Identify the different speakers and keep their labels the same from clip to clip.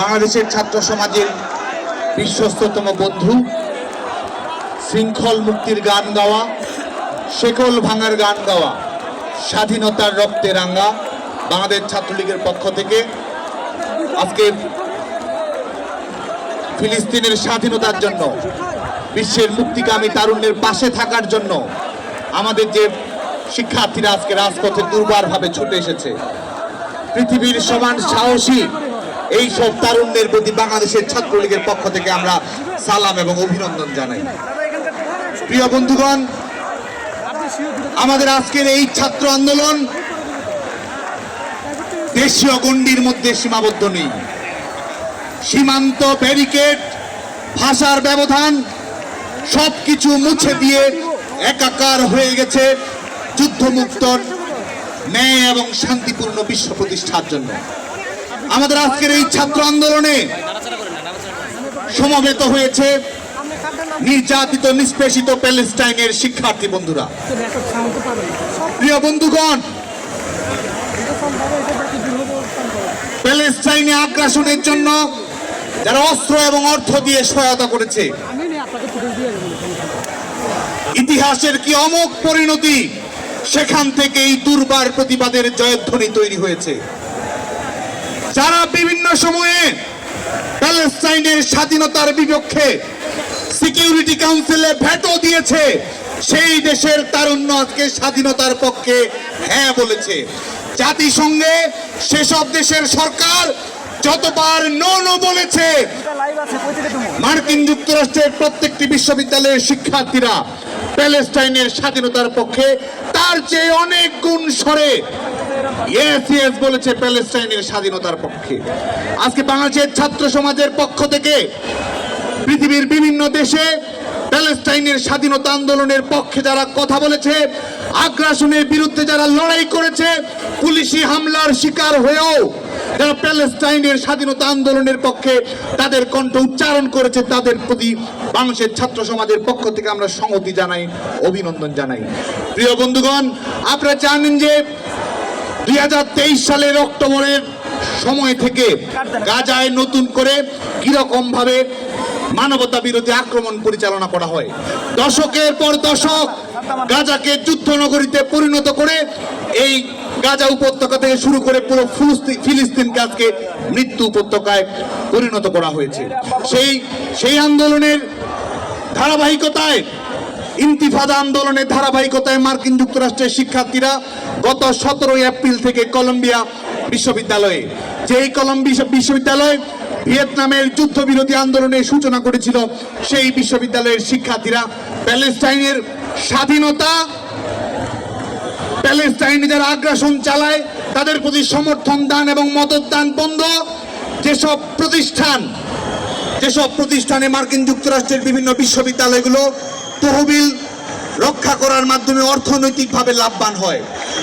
Speaker 1: বাংলাদেশের ছাত্র সমাজের বিশ্বস্ততম বন্ধু, শৃঙ্খল মুক্তির গান গাওয়া, শেকল ভাঙার গান গাওয়া, স্বাধীনতার রক্তে রাঙ্গা বাংলাদেশ ছাত্রলীগের পক্ষ থেকে আজকে ফিলিস্তিনের স্বাধীনতার জন্য, বিশ্বের মুক্তিকামী তারুণ্যের পাশে থাকার জন্য আমাদের যে শিক্ষার্থীরা আজকে রাজপথে দুর্বারভাবে ছুটে এসেছে, পৃথিবীর সমান সাহসী এই সব তারুণ্যের প্রতি বাংলাদেশের ছাত্রলীগের পক্ষ থেকে আমরা সালাম এবং অভিনন্দন জানাই। প্রিয় বন্ধুগণ, আমাদের আজকের এই ছাত্র আন্দোলন দেশীয় গণ্ডির মধ্যে সীমাবদ্ধ নেই। সীমান্ত ব্যারিকেড, ভাষার ব্যবধান সব কিছু মুছে দিয়ে একাকার হয়ে গেছে যুদ্ধমুক্ত ন্যায় এবং শান্তিপূর্ণ বিশ্ব প্রতিষ্ঠার জন্য। আমাদের আজকের এই ছাত্র আন্দোলনে সমবেত হয়েছে নির্যাতিত, নিষ্পেষিত প্যালেস্টাইনের শিক্ষার্থী বন্ধুরা। প্রিয় বন্ধুগণ, প্যালেস্টাইনে আগ্রাসনের জন্য যারা অস্ত্র এবং অর্থ দিয়ে সহায়তা করেছে, ইতিহাসের কি অমোঘ পরিণতি, সেখান থেকে এই দুর্বার প্রতিবাদের জয়ধ্বনি তৈরি হয়েছে। যারা বিভিন্ন সময়ে প্যালেস্টাইনের স্বাধীনতার বিপক্ষে সিকিউরিটি কাউন্সিলে ভেটো দিয়েছে, সেই দেশের তারুণ্য আজকে স্বাধীনতার পক্ষে হ্যাঁ বলেছে। জাতিসংঘে সেসব দেশের সরকার যতবার নো নো বলেছে, মার্কিন যুক্তরাষ্ট্রের প্রত্যেকটি বিশ্ববিদ্যালয়ের শিক্ষার্থীরা প্যালেস্টাইনের স্বাধীনতার পক্ষে তার চেয়ে অনেক গুণ সরে ইয়েস ইয়েস বলেছে প্যালেস্টাইনের স্বাধীনতার পক্ষে। আজকে বাংলাদেশের ছাত্র সমাজের পক্ষ থেকে পৃথিবীর বিভিন্ন দেশে প্যালেস্টাইনের স্বাধীনতা আন্দোলনের পক্ষে যারা কথা বলেছে, আগ্রাসনের বিরুদ্ধে যারা লড়াই করেছে, পুলিশি হামলার শিকার হয়েও যারা প্যালেস্টাইনের স্বাধীনতা আন্দোলনের পক্ষে তাদের কণ্ঠ উচ্চারণ করেছে, তাদের প্রতি বাংলাদেশের ছাত্র সমাজের পক্ষ থেকে আমরা সংহতি জানাই, অভিনন্দন জানাই। প্রিয় বন্ধুগণ, আপনারা জানেন যে দুই হাজার তেইশ সালের অক্টোবরের সময় থেকে গাজায় নতুন করে কীরকম ভাবে মানবতা বিরোধী আক্রমণ পরিচালনা করা হয়। দশকের পর দশক গাজাকে যুদ্ধ নগরীতে পরিণত করে এই গাজা উপত্যকা থেকে শুরু করে পুরো ফিলিস্তি- ফিলিস্তিনকে আজকে মৃত্যু উপত্যকায় পরিণত করা হয়েছে। সেই সেই আন্দোলনের ধারাবাহিকতায় ইন্তিফাদা আন্দোলনের ধারাবাহিকতায় মার্কিন যুক্তরাষ্ট্রের শিক্ষার্থীরা গত সতেরোই এপ্রিল থেকে কলম্বিয়া বিশ্ববিদ্যালয়ে, যেই কলম্বিয়া বিশ্ববিদ্যালয় ভিয়েতনামের যুদ্ধবিরোধী আন্দোলনের সূচনা করেছিল, সেই বিশ্ববিদ্যালয়ের শিক্ষার্থীরা প্যালেস্টাইনের স্বাধীনতা প্যালেস্টাইনে যারা আগ্রাসন চালায়, তাদের প্রতি সমর্থন দান এবং মদত দান বন্ধ। যেসব প্রতিষ্ঠান, যেসব প্রতিষ্ঠানে মার্কিন যুক্তরাষ্ট্রের বিভিন্ন বিশ্ববিদ্যালয়গুলো তহবিল রক্ষা করার মাধ্যমে অর্থনৈতিকভাবে লাভবান হয়।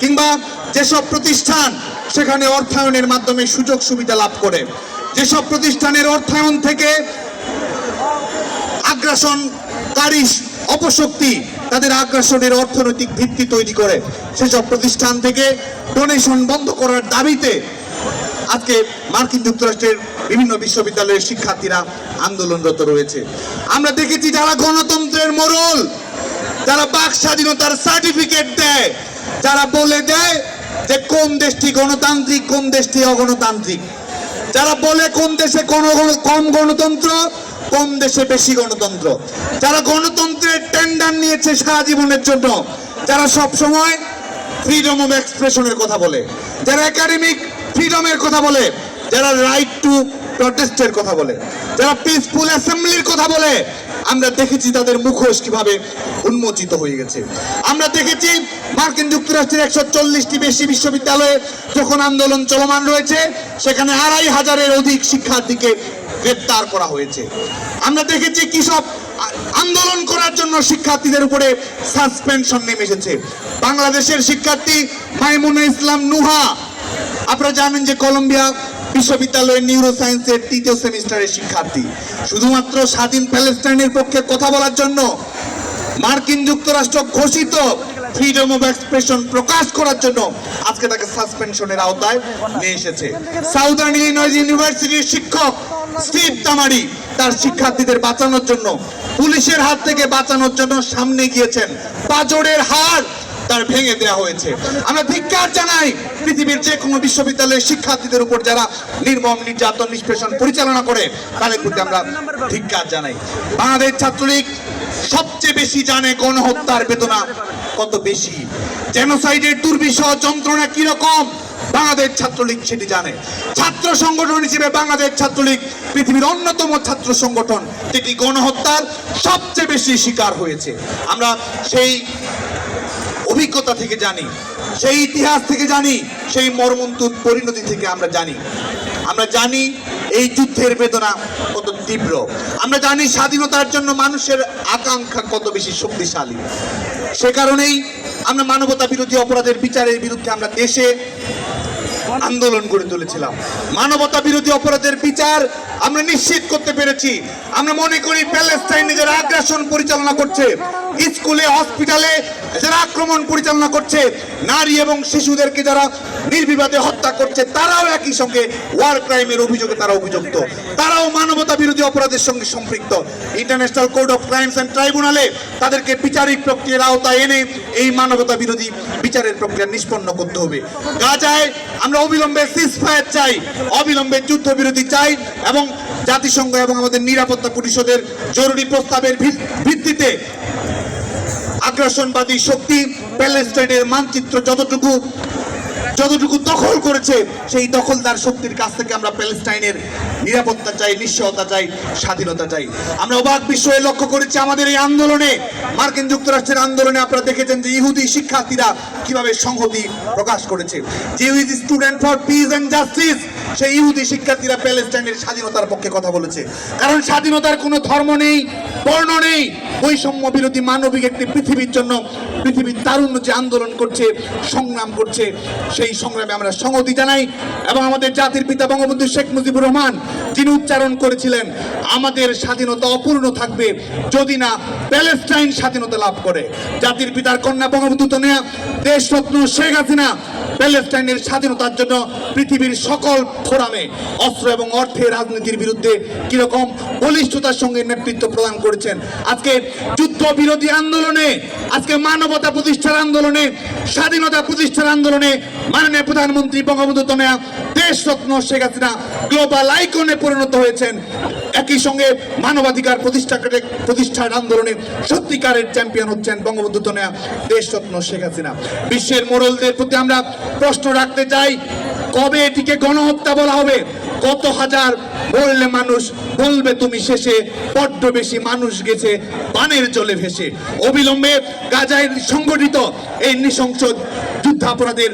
Speaker 1: কিংবা যেসব প্রতিষ্ঠান সেখানে অর্থায়নের মাধ্যমে সুযোগ সুবিধা লাভ করে। যেসব প্রতিষ্ঠানের অর্থায়ন থেকে আগ্রাসনকারী অপশক্তি তাদের আগ্রাসনের অর্থনৈতিক ভিত্তি তৈরি করে। সেসব প্রতিষ্ঠান থেকে ডোনেশন বন্ধ করার দাবিতে আজকে মার্কিন যুক্তরাষ্ট্রের বিভিন্ন বিশ্ববিদ্যালয়ের শিক্ষার্থীরা আন্দোলনরত রয়েছে। আমরা দেখেছি যারা গণতন্ত্রের মোড়ল, যারা বাক স্বাধীনতার সার্টিফিকেট দেয়, যারা বলে দেয় যে কোন দেশটি গণতান্ত্রিক, কোন দেশটি অগণতান্ত্রিক। যারা বলে কোন দেশে কোন কম গণতন্ত্র, কোন দেশে বেশি গণতন্ত্র। যারা গণতন্ত্রের টেন্ডার নিয়েছে সারা জীবনের জন্য, যারা সব সময় ফ্রিডম অফ এক্সপ্রেশনের কথা বলে। যারা একাডেমিক ফ্রিডমের কথা বলে, যারা রাইট টু প্রটেস্টের কথা বলে, যারা পিসফুল অ্যাসেম্বলির কথা বলে, আমরা দেখেছি তাদের মুখোশ কীভাবে উন্মোচিত হয়ে গেছে। আমরা দেখেছি মার্কিন যুক্তরাষ্ট্রের একশো চল্লিশটি বেশি বিশ্ববিদ্যালয়ে যখন আন্দোলন চলমান রয়েছে, সেখানে আড়াই হাজারের অধিক শিক্ষার্থীকে গ্রেপ্তার করা হয়েছে। আমরা দেখেছি কি সব আন্দোলন করার জন্য শিক্ষার্থীদের উপরে সাসপেনশন নেমে এসেছে। বাংলাদেশের শিক্ষার্থী মাইমুনা ইসলাম নুহা আপনারা জানেন যে কলম্বিয়া বিশ্ববিদ্যালয়ের নিউরো সায়েন্সের তৃতীয় সেমিস্টারের শিক্ষার্থী। শুধুমাত্র স্বাধীন প্যালেস্টাইনের পক্ষে কথা বলার জন্য মার্কিন যুক্তরাষ্ট্র ঘোষিত ফ্রিডম অফ এক্সপ্রেশন প্রকাশ করার জন্য আজকে তাকে সাসপেনশনের আওতায় নিয়ে এসেছে। সাউদার্ন ইলিনয়েস ইউনিভার্সিটির শিক্ষক স্টিভ তামারি তার শিক্ষার্থীদের বাঁচানোর জন্য, পুলিশের হাত থেকে বাঁচানোর জন্য সামনে গিয়েছেন। পাজরের হার তার ভেঙে দেওয়া হয়েছে। আমরা ধিক্কার জানাই পৃথিবীর যে কোনো বিশ্ববিদ্যালয়ের শিক্ষার্থীদের উপর যারা নির্মম, নির্যাতন, নিষ্পেষণ পরিচালনা করে, তাদের প্রতি আমরা ধিক্কার জানাই। বাংলাদেশ ছাত্রলীগ সবচেয়ে বেশি জানে গণহত্যার বেদনা কত বেশি? জেনোসাইডের দুর্বিষহ যন্ত্রণা কীরকম? বাংলাদেশ ছাত্রলীগ সেটি জানে। ছাত্র সংগঠন হিসেবে বাংলাদেশ ছাত্রলীগ পৃথিবীর অন্যতম ছাত্র সংগঠন, যেটি গণহত্যার সবচেয়ে বেশি শিকার হয়েছে। আমরা সেই অভিজ্ঞতা থেকে জানি, সেই ইতিহাস থেকে জানি, সেই মর্মন্তুদ পরিণতি থেকে আমরা জানি। আমরা জানি এই যুদ্ধের বেদনা কত তীব্র। আমরা জানি স্বাধীনতার জন্য মানুষের আকাঙ্ক্ষা কত বেশি শক্তিশালী। সে কারণেই আমরা মানবতা বিরোধী অপরাধের বিচারের বিরুদ্ধে আমরা দেশে আন্দোলন গড়ে তুলেছিলাম। মানবতা বিরোধী অপরাধের বিচার আমরা নিশ্চিত করতে পেরেছি। আমরা মনে করি প্যালেস্টাইনে যারা আগ্রাসন পরিচালনা করছে। স্কুলে, হসপিটালে যারা আক্রমণ পরিচালনা করছে, নারী এবং শিশুদেরকে যারা নির্বিবাদে হত্যা করছে, তারাও একই সঙ্গে ওয়ার ক্রাইমের অভিযোগে তারা অভিযুক্ত। তারাও মানবতা বিরোধী অপরাধের সঙ্গে সম্পৃক্ত। International court of crimes and ট্রাইব্যুনালে তাদেরকে বিচারিক প্রক্রিয়ার আওতায় এনে এই মানবতা বিরোধী বিচারের প্রক্রিয়া নিষ্পন্ন করতে হবে। গাজায় আমরা অবিলম্বে সিজফায়ার চাই, অবিলম্বে যুদ্ধবিরতি চাই এবং জাতিসংঘ এবং আমাদের নিরাপত্তা পরিষদের জরুরি প্রস্তাবের ভিত- ভিত্তিতে আগ্রাসনবাদী শক্তি প্যালেস্টাইনের মানচিত্র যতটুকু যতটুকু দখল করেছে, সেই দখলদার শক্তির কাছ থেকে আমরা প্যালেস্টাইনের নিরাপত্তা চাই, নিশ্চয়তা চাই, স্বাধীনতা চাই। আমরা অবাক বিষয়ে লক্ষ্য করেছি আমাদের এই আন্দোলনে, মার্কিন যুক্তরাষ্ট্রের আন্দোলনে আপনারা দেখেছেন যে ইহুদি শিক্ষার্থীরা কীভাবে সংহতি প্রকাশ করেছে। যে is student for peace and justice সেই ইহুদি শিক্ষার্থীরা প্যালেস্টাইনের স্বাধীনতার পক্ষে কথা বলেছে। কারণ স্বাধীনতার কোনো ধর্ম নেই, বর্ণ নেই। বৈষম্য বিরোধী মানবিক একটি পৃথিবীর জন্য পৃথিবীর তারুণ্য যে আন্দোলন করছে, সংগ্রাম করছে, সেই সংগ্রামে আমরা সংহতি জানাই এবং আমাদের জাতির পিতা বঙ্গবন্ধু শেখ মুজিবুর রহমান, যিনি উচ্চারণ করেছিলেন, আমাদের স্বাধীনতা অপূর্ণ থাকবে যদি না প্যালেস্টাইন স্বাধীনতা লাভ করে। জাতির পিতার কন্যা বঙ্গবন্ধু তনয়া দেশরত্ন শেখ হাসিনা প্যালেস্টাইনের স্বাধীনতার জন্য পৃথিবীর সকল ফোরামে অস্ত্র এবং অর্থে রাজনীতির বিরুদ্ধে কীরকম বলিষ্ঠতার সঙ্গে নেতৃত্ব প্রদান করেছেন। আজকে যুদ্ধ বিরোধী আন্দোলনে, আজকে মানবতা প্রতিষ্ঠার আন্দোলনে, স্বাধীনতা প্রতিষ্ঠার আন্দোলনে মাননীয় প্রধানমন্ত্রী বঙ্গবন্ধু তনয়া দেশরত্ন শেখ হাসিনা গ্লোবাল আইকনে পরিণত হয়েছেন। একই সঙ্গে মানবাধিকার প্রতিষ্ঠা প্রতিষ্ঠার আন্দোলনে সত্যিকারের চ্যাম্পিয়ন হচ্ছেন বঙ্গবন্ধু তনয়া দেশরত্ন শেখ হাসিনা। বিশ্বের মোড়লদের প্রতি আমরা প্রশ্ন রাখতে চাই, কবে এটিকে গণহত্যা বলা হবে? কত হাজার বললে মানুষ বলবে তুমি শেষে, বড্ড বেশি মানুষ গেছে বানের জলে ভেসে। অবিলম্বে গাজায় সংগঠিত এই নৃশংস যুদ্ধাপরাধের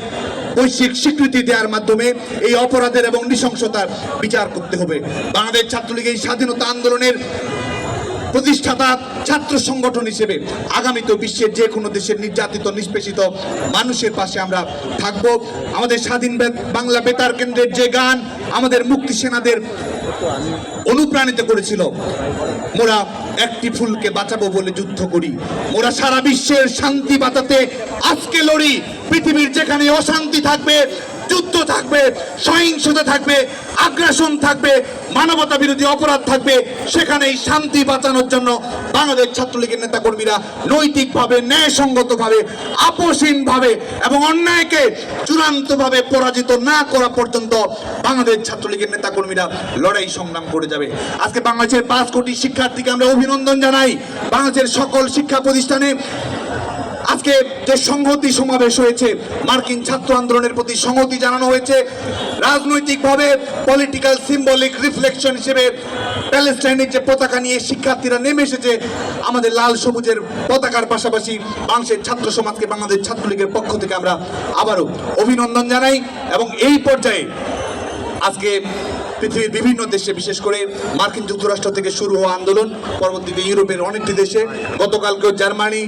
Speaker 1: বৈশ্বিক স্বীকৃতি দেওয়ার মাধ্যমে এই অপরাধের এবং নৃশংসতার বিচার করতে হবে। বাংলাদেশ ছাত্রলীগ এই স্বাধীনতা আন্দোলনের প্রতিষ্ঠাতা ছাত্র সংগঠন হিসেবে আগামীতে বিশ্বের যে কোনো দেশের নির্যাতিত, নিষ্পেষিত মানুষের পাশে আমরা থাকব। আমাদের স্বাধীন বাংলা বেতার কেন্দ্রের যে গান, আমাদের মুক্তি সেনাদের অনুপ্রাণিত করেছিল। মোরা একটি ফুলকে বাঁচাবো বলে যুদ্ধ করি। মোরা সারা বিশ্বের শান্তি বাঁচাতে আজকে লড়ি। পৃথিবীর যেখানে অশান্তি থাকবে যুদ্ধ থাকবে, সহিংসতা থাকবে, আগ্রাসন থাকবে, মানবতা বিরোধী অপরাধ থাকবে, সেখানেই শান্তি বাঁচানোর জন্য বাংলাদেশ ছাত্রলীগের নেতাকর্মীরা নৈতিকভাবে, ন্যায়সঙ্গতভাবে, আপোষহীনভাবে এবং অন্যায়কে চূড়ান্তভাবে পরাজিত না করা পর্যন্ত বাংলাদেশ ছাত্রলীগের নেতাকর্মীরা লড়াই সংগ্রাম করে যাবে। আজকে বাংলাদেশের পাঁচ কোটি শিক্ষার্থীকে আমরা অভিনন্দন জানাই। বাংলাদেশের সকল শিক্ষা প্রতিষ্ঠানে আজকে যে সংহতি সমাবেশ হয়েছে, মার্কিন ছাত্র আন্দোলনের প্রতি সংহতি জানানো হয়েছে, রাজনৈতিকভাবে পলিটিক্যাল সিম্বলিক রিফ্লেকশন হিসেবে প্যালেস্টাইনের যে পতাকা নিয়ে শিক্ষার্থীরা নেমে এসেছে, আমাদের লাল সবুজের পতাকার পাশাপাশি বাংলাদেশের ছাত্র সমাজকে, বাংলাদেশ ছাত্রলীগের পক্ষ থেকে আমরা আবারও অভিনন্দন জানাই এবং এই পর্যায়ে আজকে পৃথিবীর বিভিন্ন দেশে, বিশেষ করে মার্কিন যুক্তরাষ্ট্র থেকে শুরু হওয়া আন্দোলন, পরবর্তীতে ইউরোপের অনেকটি দেশে, গতকালকেও জার্মানি,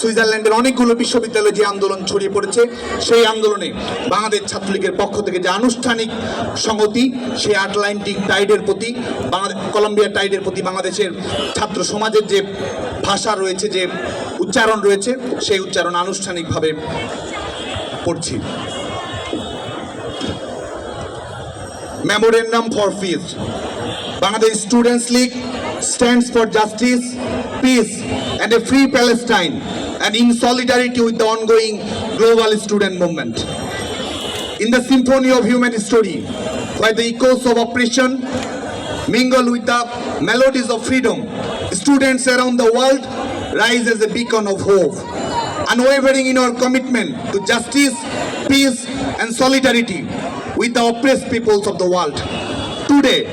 Speaker 1: সুইজারল্যান্ডের অনেকগুলো বিশ্ববিদ্যালয়ে যে আন্দোলন ছড়িয়ে পড়েছে, সেই আন্দোলনে বাংলাদেশ ছাত্রলীগের পক্ষ থেকে যে আনুষ্ঠানিক সংহতি, সেই আটলান্টিক টাইডের প্রতি বাংলাদেশ কলম্বিয়া টাইডের প্রতি বাংলাদেশের ছাত্র সমাজের যে ভাষা রয়েছে, যে উচ্চারণ রয়েছে, সেই উচ্চারণ আনুষ্ঠানিকভাবে পড়ছি। Memorandum for Peace. Bangladesh Students League stands for justice, peace, and a free Palestine, and in solidarity with the ongoing global student movement. In the symphony of human story, where the echoes of oppression mingle with the melodies of freedom, students around the world rise as a beacon of hope. Unwavering in our commitment to justice, peace, and solidarity with the oppressed peoples of the world. Today,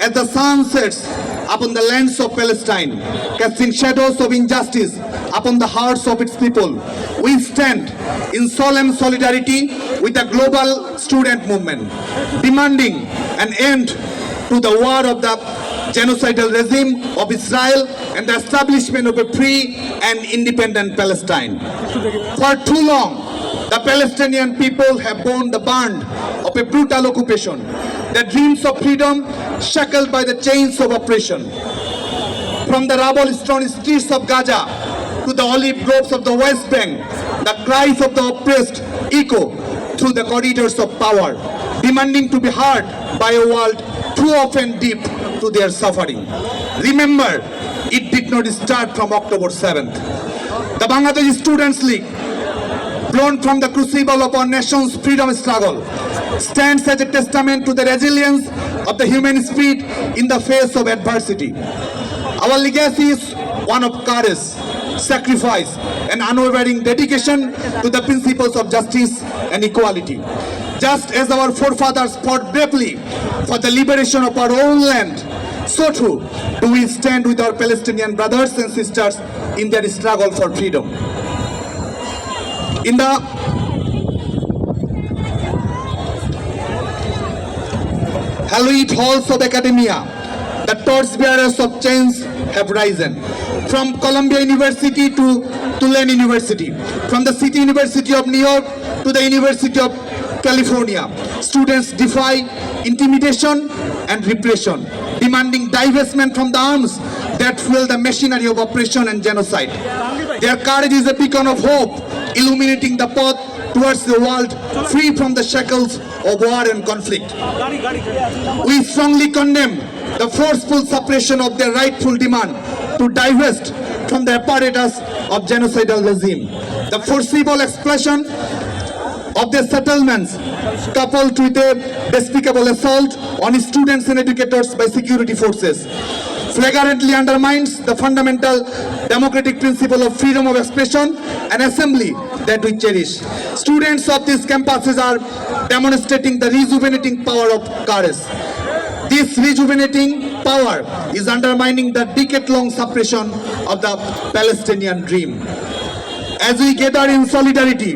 Speaker 1: as the sun sets upon the lands of Palestine, casting shadows of injustice upon the hearts of its people, we stand in solemn solidarity with the global student movement, demanding an end to the war of the genocidal regime of Israel and the establishment of a free and independent Palestine. For too long, the Palestinian people have borne the band of a brutal occupation, the dreams of freedom shackled by the chains of oppression. From the rubble-strewn streets of Gaza to the olive groves of the West Bank, the cries of the oppressed echo through the corridors of power, demanding to be heard by a world too often deep to their suffering. Remember, it did not start from October 7th. The Bangladesh Students League blown from the crucible of our nation's freedom struggle, stands as a testament to the resilience of the human spirit in the face of adversity. Our legacy is one of courage, sacrifice, and unwavering dedication to the principles of justice and equality. Just as our forefathers fought bravely for the liberation of our own land, so too do we stand with our Palestinian brothers and sisters in their struggle for freedom. In the hallowed halls of academia, the torchbearers of change have risen. From Columbia University to Tulane University, from the City University of New York to the University of California, students defy intimidation and repression, demanding divestment from the arms that fuel the machinery of oppression and genocide. Their courage is a beacon of hope, illuminating the path towards the world free from the shackles of war and conflict. We strongly condemn the forceful suppression of their rightful demand to divest from the apparatus of genocidal regime. The forcible explosion of their settlements coupled with a despicable assault on students and educators by security forces flagrantly undermines the fundamental democratic principle of freedom of expression and assembly that we cherish. Students of these campuses are demonstrating the rejuvenating power of courage. This rejuvenating power is undermining the decade-long suppression of the Palestinian dream. As we gather in solidarity,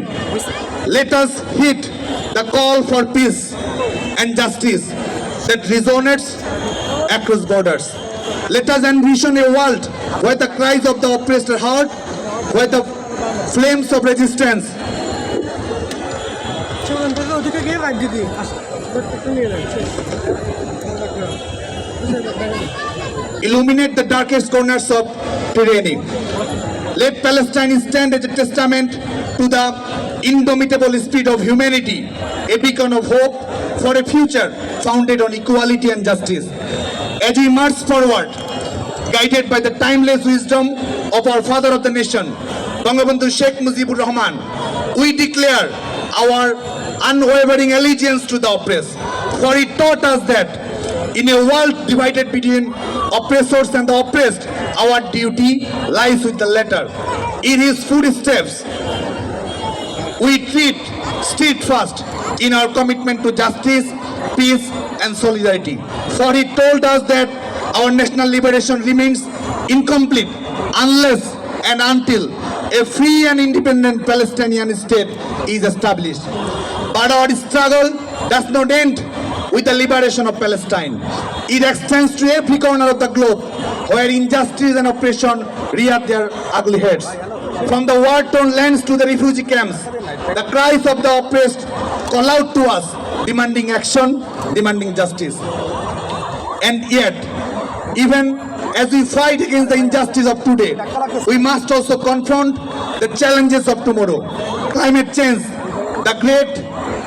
Speaker 1: let us hit the call for peace and justice that resonates across borders. Let us envision a world where the cries of the oppressed are heard, where the flames of resistance illuminate the darkest corners of tyranny. Let Palestine stand as a testament to the indomitable spirit of humanity, a beacon of hope for a future founded on equality and justice. As we march forward, guided by the timeless wisdom of our father of the nation, Bangabandhu Sheikh Mujibur Rahman, we declare our unwavering allegiance to the oppressed. For he taught us that in a world divided between oppressors and the oppressed, our duty lies with the latter. In his footsteps, we treat steadfast in our commitment to justice, peace, and solidarity. Told us that our national liberation remains incomplete unless and until a free and independent Palestinian state is established. But our struggle does not end with the liberation of Palestine. It extends to every corner of the globe where injustice and oppression rear their ugly heads. From the war-torn lands to the refugee camps, the cries of the oppressed call out to us, demanding action, demanding justice. And yet, even as we fight against the injustice of today, we must also confront the challenges of tomorrow. Climate change, the great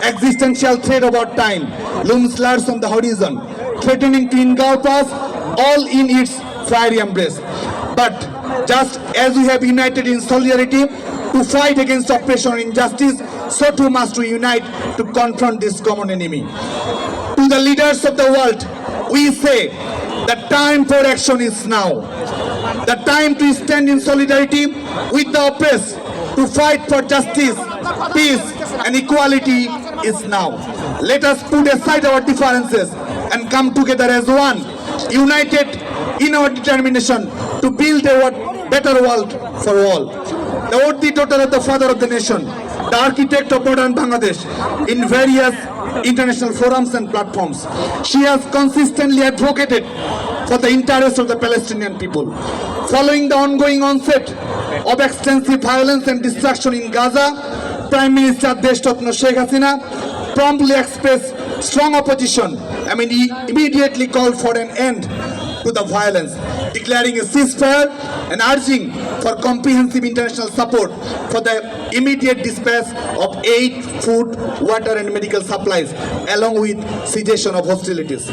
Speaker 1: existential threat of our time, looms large on the horizon, threatening to engulf us all in its fiery embrace. But just as we have united in solidarity to fight against oppression and injustice, so too must we unite to confront this common enemy. To the leaders of the world, we say the time for action is now. The time to stand in solidarity with the oppressed, to fight for justice, peace, and equality is now. Let us put aside our differences and come together as one, united in our determination to build a better world for all. The worthy daughter of the father of the nation, the architect of modern Bangladesh, in various international forums and platforms. She has consistently advocated for the interests of the Palestinian people. Following the ongoing onset of extensive violence and destruction in Gaza, Prime Minister Deshtotno Sheikh Hasina promptly expressed strong opposition. I mean, he immediately called for an end to the violence, declaring a ceasefire and urging for comprehensive international support for the immediate dispatch of aid, food, water, and medical supplies, along with cessation of hostilities.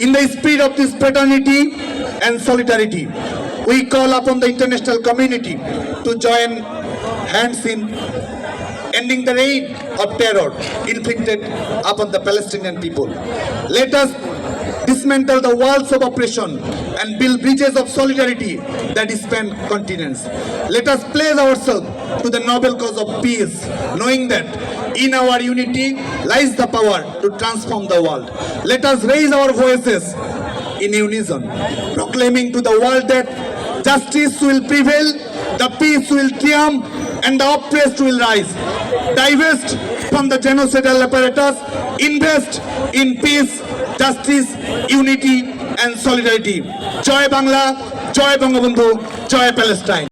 Speaker 1: In the spirit of this fraternity and solidarity, we call upon the international community to join hands in ending the reign of terror inflicted upon the Palestinian people. Let us dismantle the walls of oppression and build bridges of solidarity that span continents. Let us pledge ourselves to the noble cause of peace, knowing that in our unity lies the power to transform the world. Let us raise our voices in unison, proclaiming to the world that justice will prevail, the peace will triumph, and the oppressed will rise. Divest from the genocidal apparatus, invest in peace, justice, unity, and solidarity. জয় বাংলা জয় বঙ্গবন্ধু জয় Palestine